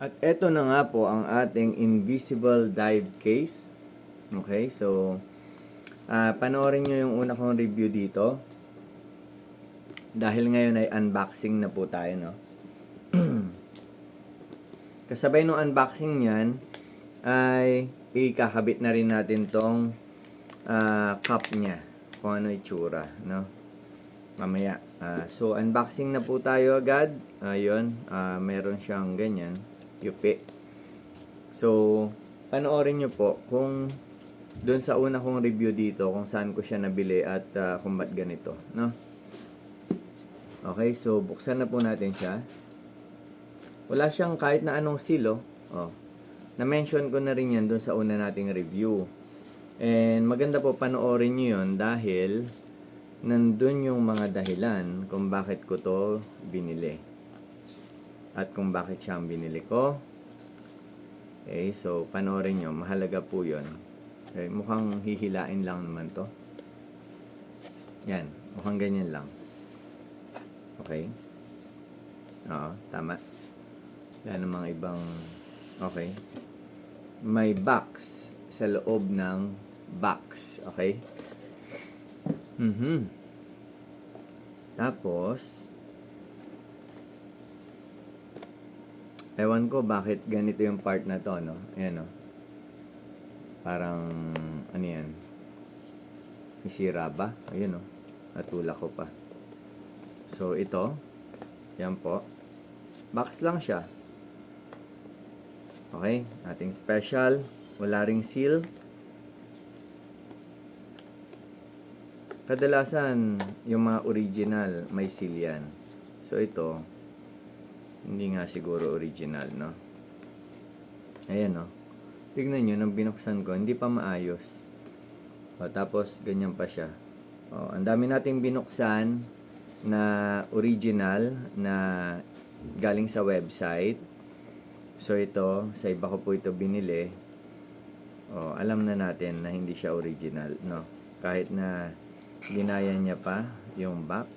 At eto na nga po ang ating invisible dive case. Okay, so ah panoorin nyo yung una kong review dito. Dahil ngayon ay unboxing na po tayo, no? Kasabay nung unboxing niyan ay ikakabit na rin natin tong ah, cup niya. Kung ano itsura, no? Mamaya. Ah, so, unboxing na po tayo agad. Ayun, ah, meron siyang ganyan. Yupi. So, panoorin nyo po kung doon sa una kong review dito kung saan ko siya nabili at ah, kung ba't ganito, no? Okay, so buksan na po natin siya. Wala siyang kahit na anong silo. Oh. Na-mention ko na rin yan doon sa una nating review. And maganda po panoorin nyo yun dahil nandun yung mga dahilan kung bakit ko to binili. At kung bakit siya ang binili ko. Okay, so panoorin nyo. Mahalaga po yun. Okay, mukhang hihilain lang naman to. Yan, mukhang ganyan lang. Okay? Oo, tama. Wala namang ibang... Okay. May box sa loob ng box. Okay? Mhm. Tapos, ewan ko bakit ganito yung part na to, no? Ayan, no? Parang, ano yan? May sira ba? Ayun, no? Natulak ko pa. So, ito. Yan po. Box lang siya. Okay. Ating special. Wala ring seal. Kadalasan, yung mga original, may seal yan. So, ito, hindi nga siguro original, no? Ayan, no? Tignan nyo, nang binuksan ko, hindi pa maayos. O, tapos, ganyan pa siya. O, ang dami nating binuksan na original na galing sa website. So, ito, sa iba ko po ito binili. O, alam na natin na hindi siya original, no? Kahit na ginaya niya pa yung box.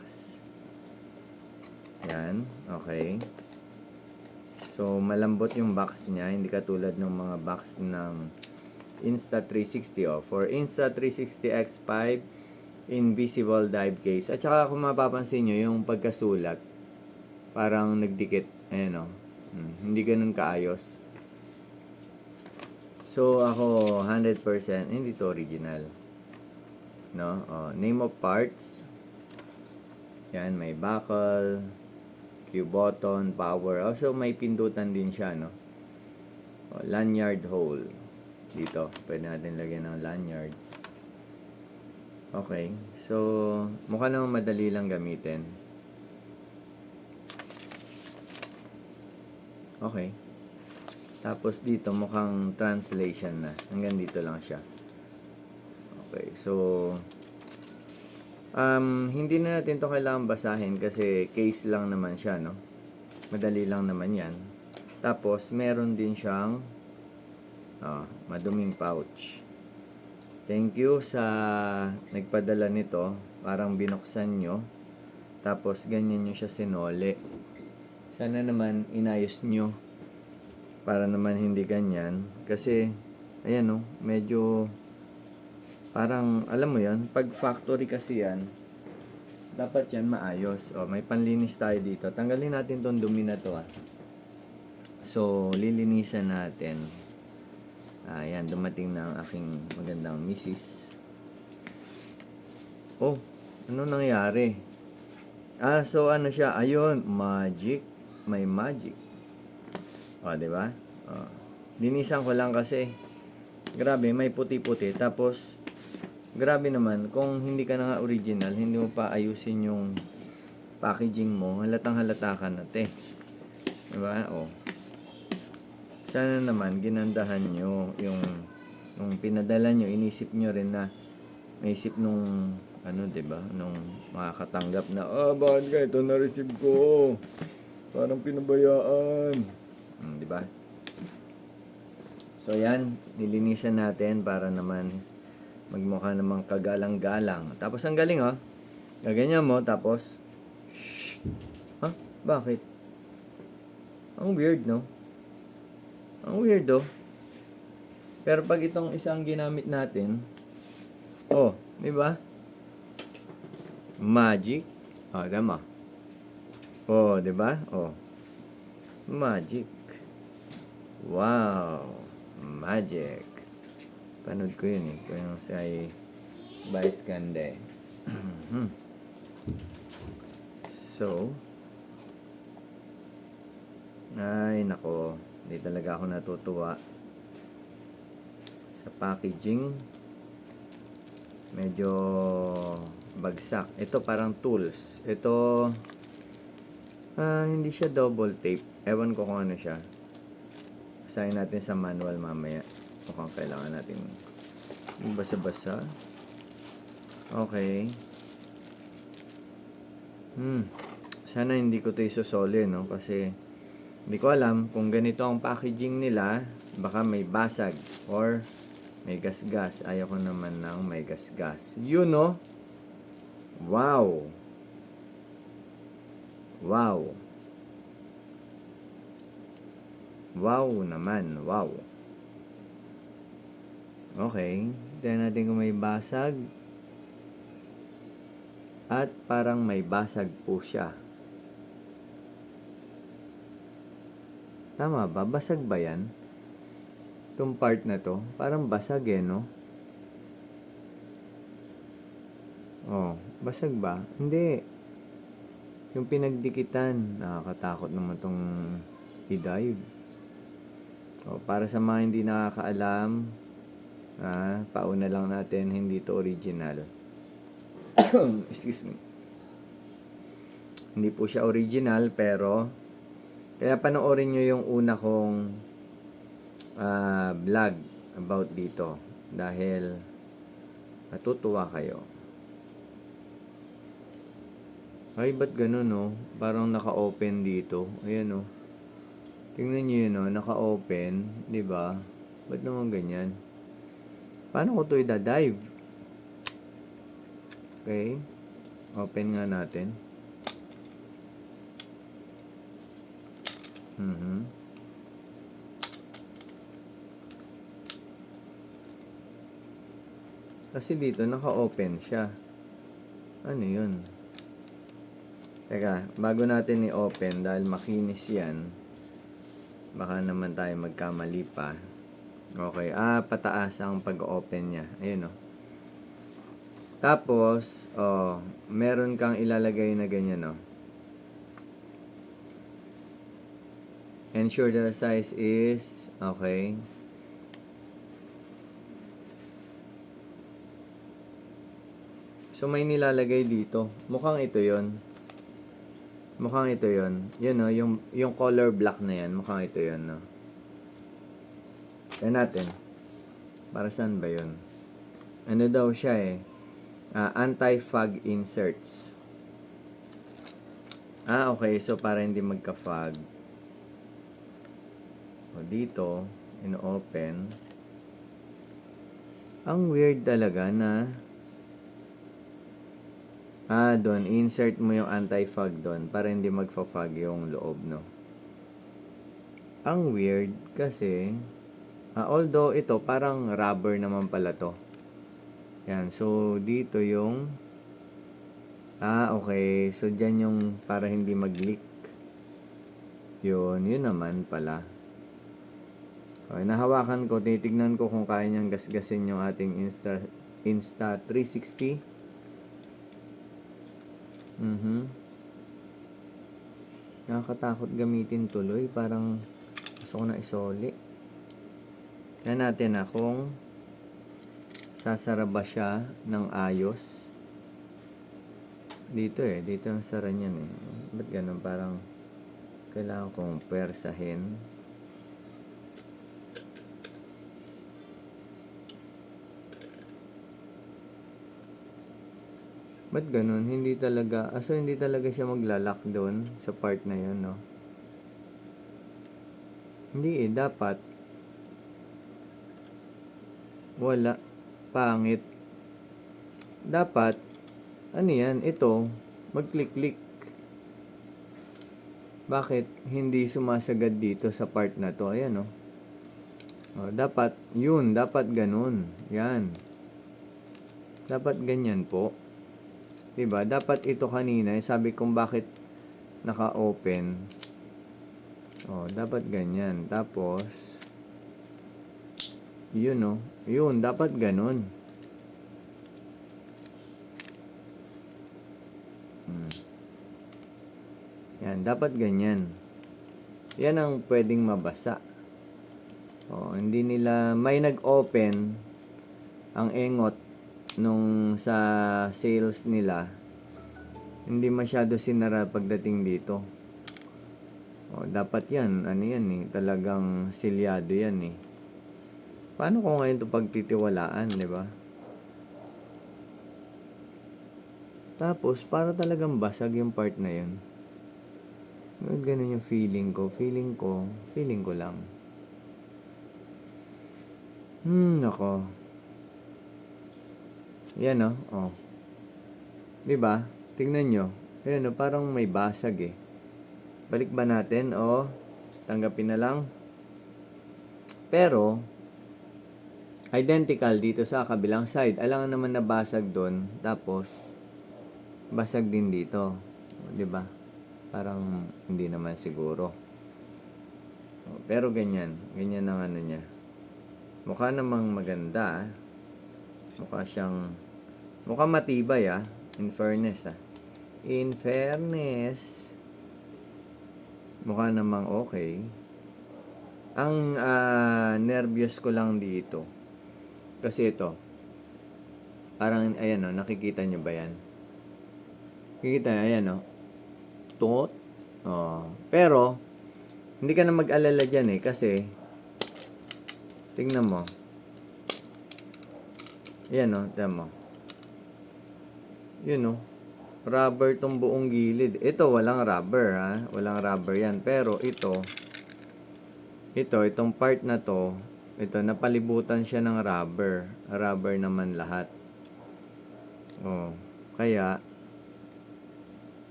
Yan, okay. So, malambot yung box niya, hindi katulad ng mga box ng Insta360 oh. For Insta360 X5 Invisible Dive Case. At saka kung mapapansin nyo, yung pagkasulat, parang nagdikit. Ayan oh. Hmm, hindi ganun kaayos. So, ako 100% hindi to original. No? Oh, name of parts. Yan, may buckle, Q button, power. Also, may pindutan din siya, no? Oh, lanyard hole. Dito, pwede natin lagyan ng lanyard. Okay. So, mukha namang madali lang gamitin. Okay. Tapos dito, mukhang translation na. Hanggang dito lang siya. Okay, so um hindi na natin 'to kailangan basahin kasi case lang naman siya, no? Madali lang naman 'yan. Tapos meron din siyang ah, maduming pouch. Thank you sa nagpadala nito. Parang binuksan nyo. Tapos ganyan nyo siya sinole. Sana naman inayos nyo. Para naman hindi ganyan. Kasi, ayan no, medyo Parang, alam mo yan, pag factory kasi yan, dapat yan maayos. O, may panlinis tayo dito. Tanggalin natin tong dumi na to, ah. So, lilinisan natin. Ayan, dumating na ang aking magandang misis. Oh, ano nangyari? Ah, so ano siya? Ayun, magic. May magic. O, di ba? O, linisan ko lang kasi. Grabe, may puti-puti. Tapos, grabe naman, kung hindi ka na nga original, hindi mo pa ayusin yung packaging mo, halatang halata ka na, te. Diba? O. Sana naman, ginandahan nyo yung, yung pinadala nyo, inisip nyo rin na, maisip nung, ano, diba? Nung makakatanggap na, ah, bakit ka ito na-receive ko? Parang pinabayaan. Hmm, diba? So, yan, nilinisan natin para naman magmukha namang kagalang-galang. Tapos ang galing oh. Gaganyan mo tapos shh. Ha? Bakit? Ang weird no? Ang weirdo. Pero pag itong isang ginamit natin, oh, di ba? Magic. Oh, tama. Oh, di ba? Oh. Magic. Wow. Magic. Panood ko yun eh. Kung yung sa Vice Ganda eh. Mhm. so, ay nako, hindi talaga ako natutuwa sa packaging. Medyo bagsak. Ito parang tools. Ito, ah, hindi siya double tape. Ewan ko kung ano siya. Asahin natin sa manual mamaya. Mukhang kailangan natin basa-basa. Okay. Hmm. Sana hindi ko ito isusoli, no? Kasi hindi ko alam kung ganito ang packaging nila, baka may basag or may gas-gas. Ayaw ko naman ng may gas-gas. Yun, no? Wow! Wow! Wow naman, wow. Okay, tingnan natin kung may basag. At parang may basag po siya. Tama ba? Basag ba yan? Itong part na to. Parang basag eh, no? Oh, basag ba? Hindi. Yung pinagdikitan. Nakakatakot naman tong i-dive. Oh, para sa mga hindi nakakaalam, ah, pauna lang natin, hindi to original. Excuse me. Hindi po siya original, pero kaya panoorin nyo yung una kong ah, vlog about dito. Dahil matutuwa kayo. Ay, ba't ganun, no? Parang naka-open dito. Ayan, no? Tingnan nyo yun, no? Naka-open. di ba? Ba't naman ganyan? Paano ko to i-dive? Okay. Open nga natin. Mhm. Kasi dito naka-open siya. Ano 'yun? Teka, bago natin i-open dahil makinis 'yan. Baka naman tayo magkamali pa. Okay, ah pataas ang pag-open niya. Ayun oh. Tapos, oh, meron kang ilalagay na ganyan, oh. Ensure the size is okay. So may nilalagay dito. Mukhang ito 'yon. Mukhang ito 'yon. Yun no, yung yung color black na 'yan, mukhang ito 'yon, no. Tingnan natin. Para saan ba 'yon? Ano daw siya eh? Ah, anti-fog inserts. Ah, okay. So, para hindi magka-fog. O, dito, ino-open. Ang weird talaga na Ah, doon. Insert mo yung anti-fog doon para hindi magfa-fog yung loob, no? Ang weird kasi ah, although ito parang rubber naman pala to. Yan. So, dito yung Ah, okay. So, dyan yung para hindi mag-leak. Yun. Yun naman pala. Okay, nahawakan ko, titignan ko kung kaya niyang gasgasin yung ating Insta, Insta 360. Mhm. Nakakatakot gamitin tuloy, parang gusto ko na isoli. Yan natin na kung sasara ba siya ng ayos. Dito eh, dito ang sara niyan eh. Ba't ganun? Parang kailangan kong pwersahin. Ba't ganun? Hindi talaga, aso hindi talaga siya maglalak doon sa part na yun, no? Hindi eh, dapat wala, pangit. Dapat, ano yan, ito, mag-click-click. Bakit hindi sumasagad dito sa part na to? Ayan, no? O, dapat, yun, dapat ganun. Yan. Dapat ganyan po. 'Di ba? Dapat ito kanina, sabi kong bakit naka-open. Oh, dapat ganyan. Tapos, yun oh. Yun, dapat ganun. Hmm. Yan, dapat ganyan. Yan ang pwedeng mabasa. Oh, hindi nila may nag-open ang engot nung sa sales nila. Hindi masyado sinara pagdating dito. Oh, dapat 'yan, ano 'yan eh, talagang silyado 'yan eh. Paano ko ngayon 'to pagtitiwalaan, 'di ba? Tapos, para talagang basag yung part na yun. Ganun yung feeling ko. Feeling ko, feeling ko lang. Hmm, nako. Yan oh. oh. 'Di ba? Tingnan nyo. Ayan oh, parang may basag eh. Balik ba natin o tanggapin na lang? Pero identical dito sa kabilang side. Alangan naman na basag doon. Tapos basag din dito. 'Di ba? Parang hindi naman siguro. Pero ganyan, ganyan ang ano niya. Mukha namang maganda. ah. Mukha siyang mukha matibay ah, in fairness ah. In fairness, mukha namang okay. Ang ah, nervyos ko lang dito. Kasi ito, parang ayan oh, nakikita niyo ba yan? Kikita, ayan oh. Tungot. Oh. Pero, hindi ka na mag-alala dyan eh, kasi, tingnan mo. Ayan oh, tingnan mo. Yun oh. Rubber tong buong gilid. Ito, walang rubber ha. Walang rubber yan. Pero ito, ito, itong part na to, ito, napalibutan siya ng rubber. Rubber naman lahat. Oh. Kaya,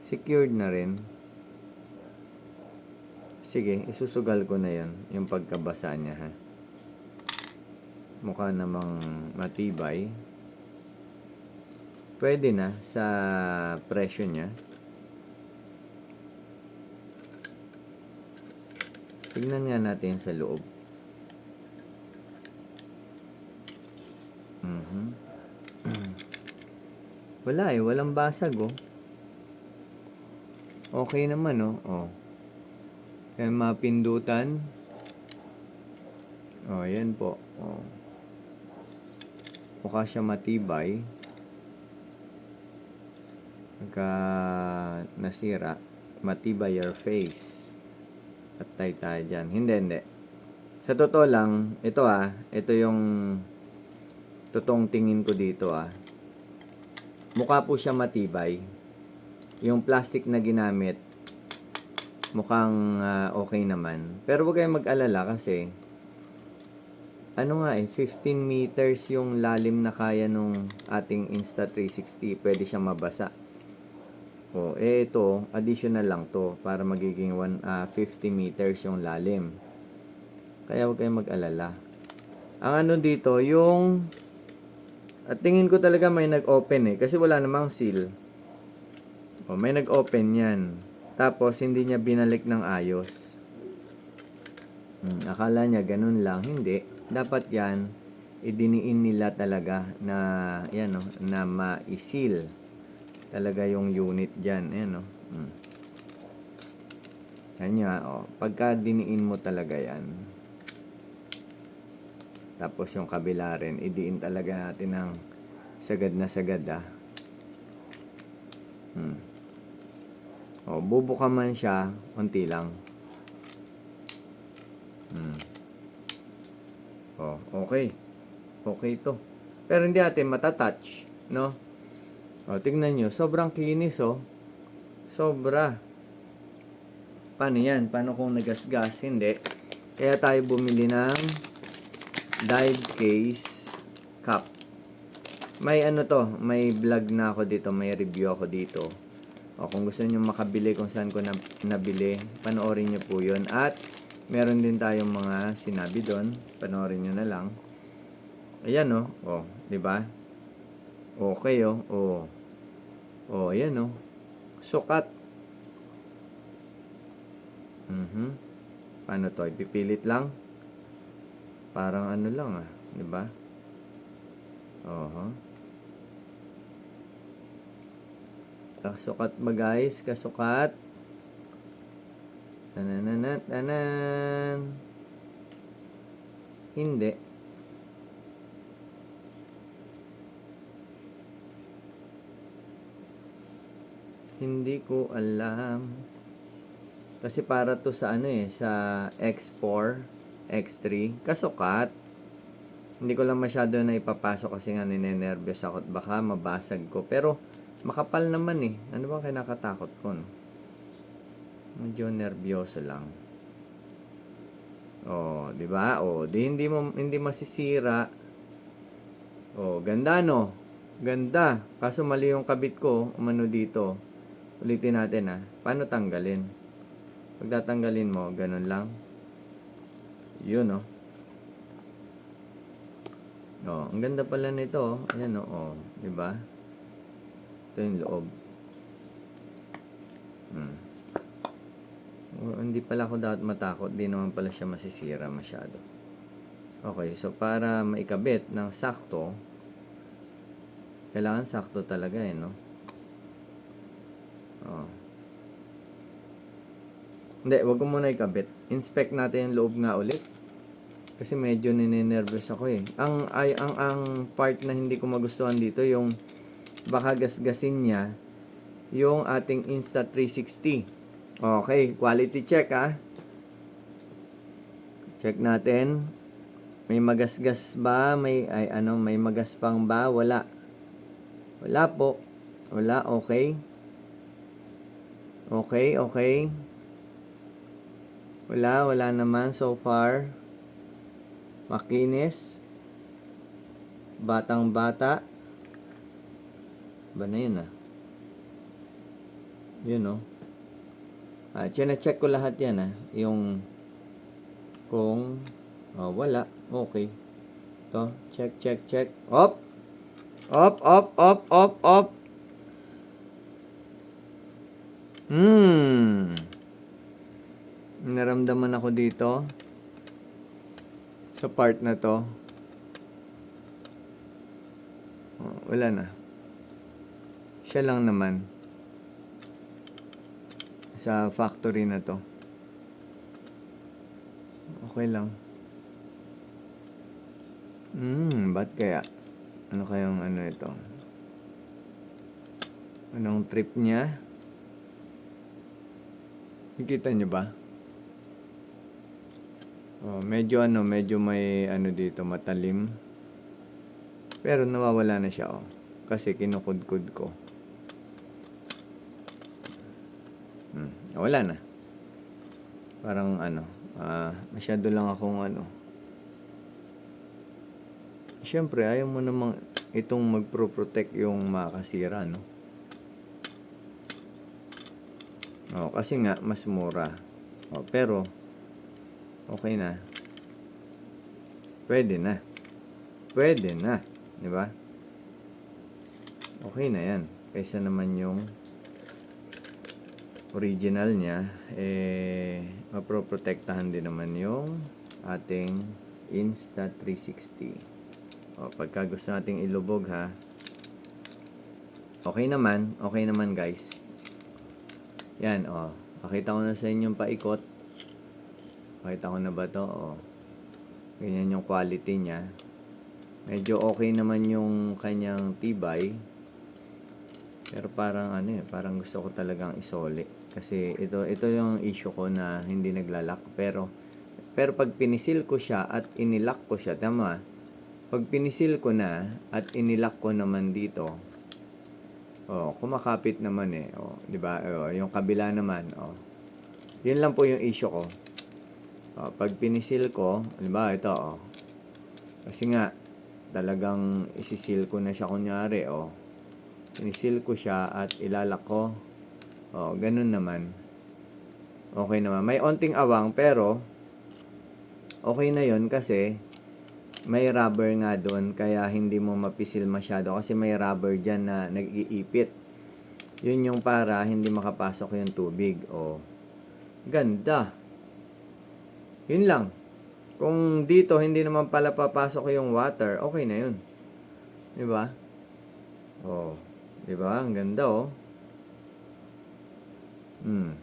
secured na rin. Sige, isusugal ko na yan, yung pagkabasa niya ha. Mukha namang matibay. Pwede na sa presyo niya. Tingnan nga natin sa loob. Mhm. Wala eh, walang basag oh. Okay naman oh. Oh. Yan mapindutan. Oh, yan po. Oh. Mukha siya matibay. Pagka nasira, matibay your face. Patay tayo dyan. Hindi, hindi. Sa totoo lang, ito ah, ito yung totoong tingin ko dito ah. Mukha po siya matibay. Yung plastic na ginamit, mukhang ah, okay naman. Pero huwag kayong mag-alala kasi, ano nga eh, 15 meters yung lalim na kaya nung ating Insta360. Pwede siyang mabasa. O, eh ito, additional lang to para magiging one, ah, 50 meters yung lalim. Kaya huwag kayong mag-alala. Ang ano dito, yung at tingin ko talaga may nag-open eh kasi wala namang seal. O, may nag-open yan. Tapos hindi niya binalik ng ayos. Hmm, akala niya ganun lang, hindi. Dapat yan idiniin nila talaga na yan no, na ma-seal talaga yung unit diyan, ayan no. Hmm. Kanya, oh, pagka diniin mo talaga yan, tapos yung kabila rin, idiin talaga natin ng sagad na sagad ah. Hmm. O, bubuka man siya, unti lang. Hmm. O, okay. Okay to. Pero hindi natin matatouch, no? O, tingnan nyo, sobrang kinis, oh. Sobra. Paano yan? Paano kung nagasgas? Hindi. Kaya tayo bumili ng dive case cup. May ano to, may vlog na ako dito, may review ako dito. O kung gusto niyo makabili kung saan ko na, nabili, panoorin niyo po 'yon. At Meron din tayong mga sinabi doon. Panoorin nyo na lang. Ayan oh. Oh, di ba? Okay oh. Oh. Oh, ayan oh. Sukat. Mhm. Paano to? Ipipilit lang? Parang ano lang ah, di ba? Oho. Kasukat ba guys? Kasukat. Tananana, tanan. Hindi. Hindi ko alam. Kasi para to sa ano eh, sa X4, X3, kasukat. Hindi ko lang masyado na ipapasok kasi nga ninenervyos ako at baka mabasag ko. Pero makapal naman eh. Ano bang kinakatakot ko? No? Medyo nervyoso lang. Oh, 'di ba? Oh, di hindi mo hindi masisira. Oh, ganda no. Ganda. Kaso mali yung kabit ko, umano dito. Ulitin natin ha. Paano tanggalin? Pag mo, ganun lang. Yun oh. Oh, ang ganda pala nito. oh. Ayan oh, oh. 'di ba? Ito yung loob. Hmm. Oh, hindi pala ako dapat matakot. Di naman pala siya masisira masyado. Okay, so para maikabit ng sakto, kailangan sakto talaga eh, no? Oh. Hindi, wag ko muna ikabit. Inspect natin yung loob nga ulit. Kasi medyo ninenervous ako eh. Ang, ay, ang, ang part na hindi ko magustuhan dito, yung baka gasgasin niya, yung ating Insta360. Okay, quality check ha. Check natin. May magasgas ba? May ay ano, may magaspang ba? Wala. Wala po. Wala, okay. Okay, okay. Wala, wala naman so far. Makinis. Batang bata. Ba na yun ah? Yun oh. Ah, check ko lahat yan ah. Yung kung oh, wala, okay. To, check, check, check. Op! Op, op, op, op, op. Hmm. Naramdaman ako dito. Sa part na to. Oh, wala na. Siya lang naman sa factory na to. Okay lang. Hmm, ba't kaya? Ano kayang ano ito? Anong trip niya? Nakikita niyo ba? Oh, medyo ano, medyo may ano dito, matalim. Pero nawawala na siya, oh. Kasi kinukudkud ko. Hmm, wala na. Parang ano, ah, masyado lang akong ano. Siyempre, ayaw mo namang itong magpro-protect yung makasira, no? Oh, kasi nga, mas mura. Oh, pero, okay na. Pwede na. Pwede na. Di ba? Okay na yan. Kaysa naman yung original niya, eh, maproprotektahan din naman yung ating Insta360. O, pagka gusto nating ilubog ha, okay naman, okay naman guys. Yan, o. Pakita ko na sa inyo yung paikot. Pakita ko na ba to? O. Ganyan yung quality niya. Medyo okay naman yung kanyang tibay. Pero parang ano eh, parang gusto ko talagang isole. Kasi ito ito yung issue ko na hindi naglalak pero pero pag pinisil ko siya at inilak ko siya, tama? Pag pinisil ko na at inilak ko naman dito, oh, kumakapit naman eh. Oh, 'di ba? Oh, yung kabila naman, oh. 'Yun lang po yung issue ko. Oh, pag pinisil ko, ba, ito oh. Kasi nga talagang isisil ko na siya kunyari, oh. Pinisil ko siya at ilalak ko. Oh, ganun naman. Okay naman. May onting awang pero okay na yon kasi may rubber nga doon kaya hindi mo mapisil masyado kasi may rubber dyan na nag-iipit. Yun yung para hindi makapasok yung tubig. O, ganda. Yun lang. Kung dito hindi naman pala papasok yung water, okay na yun. Di ba? Oh, di ba? Ang ganda oh. Hmm.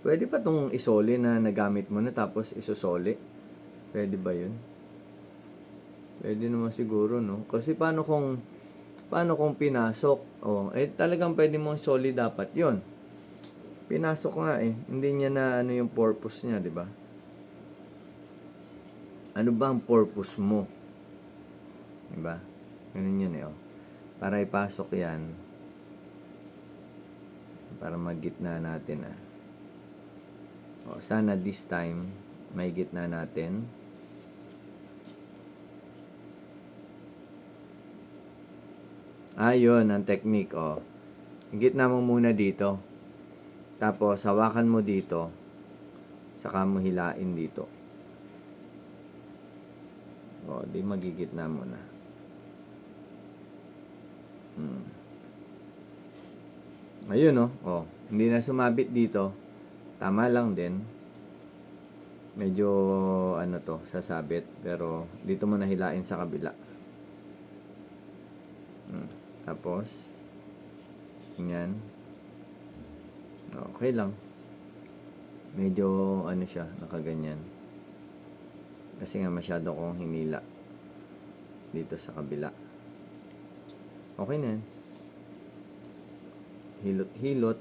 Pwede pa tong isoli na nagamit mo na tapos isusoli? Pwede ba yun? Pwede naman siguro, no? Kasi paano kung paano kung pinasok? Oh, eh talagang pwede mong soli dapat 'yon. Pinasok nga eh. Hindi niya na ano yung purpose niya, di ba? Ano ba ang purpose mo? Di ba? Ganun yun eh, oh. Para ipasok yan. Para mag-gitna natin, ah. O, sana this time, may gitna natin. Ayun, ang technique, oh. Gitna mo muna dito. Tapos, hawakan mo dito. Saka mo hilain dito. O, di magigitna mo na. Hmm. Ayun, oh. oh. Hindi na sumabit dito. Tama lang din. Medyo, ano to, sasabit. Pero, dito mo nahilain sa kabila. Hmm. Tapos, ganyan. Okay lang. Medyo, ano siya, nakaganyan. Kasi nga masyado kong hinila dito sa kabila. Okay na. Hilot-hilot.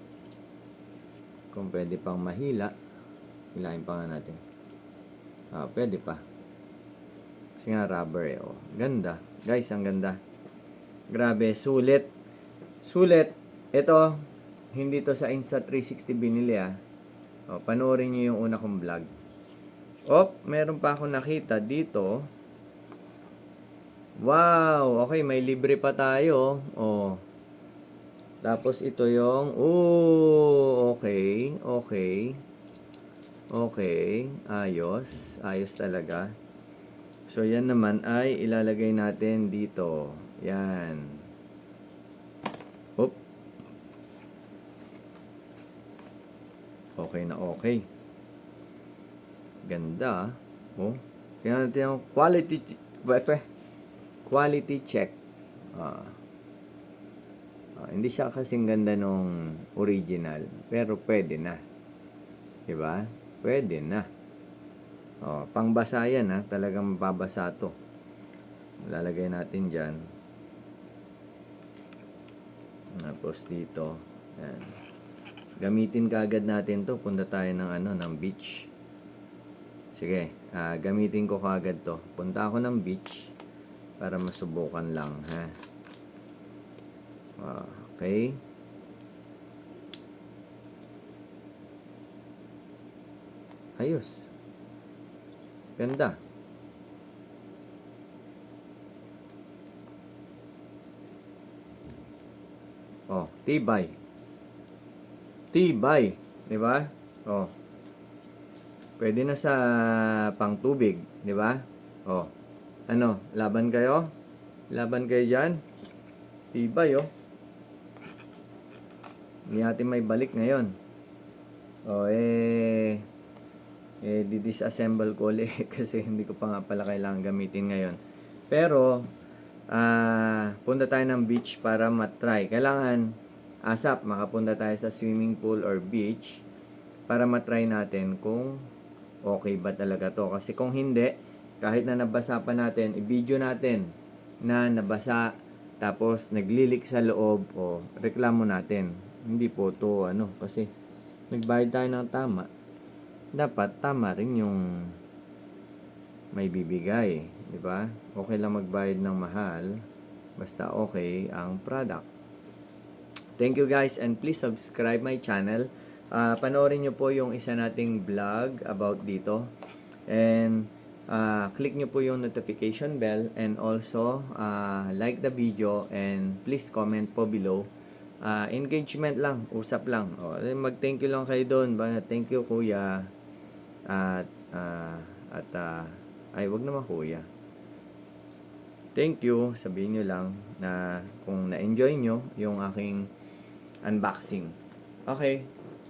Kung pwede pang mahila, hilahin pa nga natin. Ah, pwede pa. Kasi nga rubber eh. Oh. Ganda. Guys, ang ganda. Grabe, sulit. Sulit. Ito, hindi to sa Insta360 binili ah. O, panoorin nyo yung una kong vlog. Op, meron pa ako nakita dito. Wow, okay, may libre pa tayo. Oh. Tapos ito yung, oh, okay, okay. Okay, ayos. Ayos talaga. So, yan naman ay ilalagay natin dito. Yan. Oop. Okay na okay. Ganda. Oh. Tingnan natin yung quality. Quality check. Ah. Ah, hindi siya kasing ganda nung original, pero pwede na. 'Di ba? Pwede na. Oh, pangbasa yan ha, talagang mababasa 'to. Lalagay natin diyan. Tapos dito, yan. Gamitin kaagad natin 'to, punta tayo ng ano, ng beach. Sige, ah, gamitin ko kaagad 'to. Punta ako ng beach para masubukan lang, ha. Ah, Okay. Ayos. Ganda. Oh, tibay. Tibay, 'di ba? Oh. Pwede na sa pangtubig, 'di ba? Oh. Ano, laban kayo? Laban kayo diyan? Tibay, oh. Hindi natin may balik ngayon. O, eh, eh, di-disassemble ko ulit kasi hindi ko pa nga pala kailangan gamitin ngayon. Pero, ah, punta tayo ng beach para matry. Kailangan, asap, makapunta tayo sa swimming pool or beach para matry natin kung okay ba talaga to. Kasi kung hindi, kahit na nabasa pa natin, i-video natin na nabasa tapos naglilik sa loob o reklamo natin. Hindi po to ano kasi nagbayad tayo ng tama. Dapat tama rin yung may bibigay, di ba? Okay lang magbayad ng mahal basta okay ang product. Thank you guys and please subscribe my channel. Ah, panoorin nyo po yung isa nating vlog about dito. And ah, click nyo po yung notification bell and also ah, like the video and please comment po below. Ah, engagement lang, usap lang. O, mag-thank you lang kayo doon. Thank you kuya. At ah, At, ah, ay, wag naman kuya. Thank you. Sabihin nyo lang na kung na-enjoy nyo yung aking unboxing. Okay.